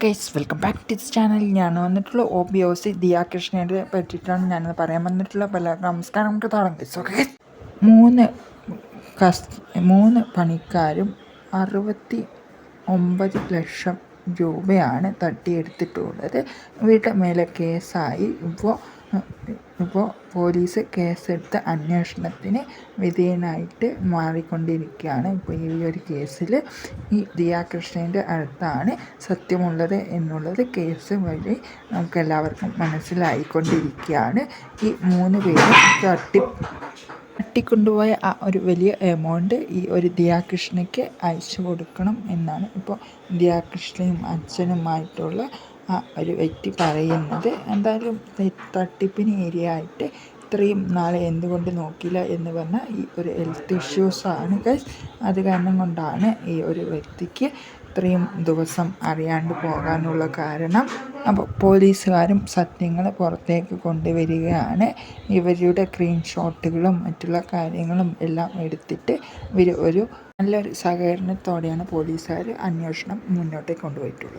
Guys welcome back to this channel ഞാൻ വന്നിട്ടുള്ള O B O C Diya കൃഷ്ണയെ പറ്റിയിട്ടാണ് ഞാനത് പറയാൻ വന്നിട്ടുള്ള പല നമസ്കാരം. നമുക്ക് തുടങ്ങാം ഓക്കെ മൂന്ന് കസ് മൂന്ന് പണിക്കാരും അറുപത്തി ഒമ്പത് ലക്ഷം രൂപയാണ് തട്ടിയെടുത്തിട്ടുള്ളത്. ഇവരുടെ മേലെ കേസായി. ഇപ്പോൾ ഇപ്പോൾ പോലീസ് കേസെടുത്ത് അന്വേഷണത്തിന് വിധേയനായിട്ട് മാറിക്കൊണ്ടിരിക്കുകയാണ്. ഇപ്പോൾ ഈ ഒരു കേസിൽ ഈ ദിയാകൃഷ്ണന്റെ അടുത്താണ് സത്യമുള്ളത് എന്നുള്ളത് കേസ് വഴി നമുക്കെല്ലാവർക്കും മനസ്സിലായിക്കൊണ്ടിരിക്കുകയാണ്. ഈ മൂന്ന് പേരും തട്ടി തട്ടിക്കൊണ്ടുപോയ ആ ഒരു വലിയ എമൗണ്ട് ഈ ഒരു ദിയാകൃഷ്ണയ്ക്ക് അയച്ചു കൊടുക്കണം എന്നാണ് ഇപ്പോൾ ദിയാകൃഷ്ണയും അച്ഛനുമായിട്ടുള്ള ആ ഒരു വ്യക്തി പറയുന്നത്. എന്തായാലും തട്ടിപ്പിന് ഇരയായിട്ട് ഇത്രയും നാളെ എന്തുകൊണ്ട് നോക്കിയില്ല എന്ന് പറഞ്ഞാൽ ഈ ഒരു ഹെൽത്ത് ഇഷ്യൂസാണ് ഗൈസ് അത് കാരണം കൊണ്ടാണ് ഈ ഒരു വ്യക്തിക്ക് ഇത്രയും ദിവസം അറിയാണ്ട് പോകാനുള്ള കാരണം. അപ്പോൾ പോലീസുകാരും സത്യങ്ങൾ പുറത്തേക്ക് കൊണ്ടുവരികയാണ്. ഇവരുടെ സ്ക്രീൻഷോട്ടുകളും മറ്റുള്ള കാര്യങ്ങളും എല്ലാം എടുത്തിട്ട് ഇവർ ഒരു നല്ലൊരു സഹകരണത്തോടെയാണ് പോലീസുകാർ അന്വേഷണം മുന്നോട്ടേക്ക് കൊണ്ടുപോയിട്ടുള്ളത്.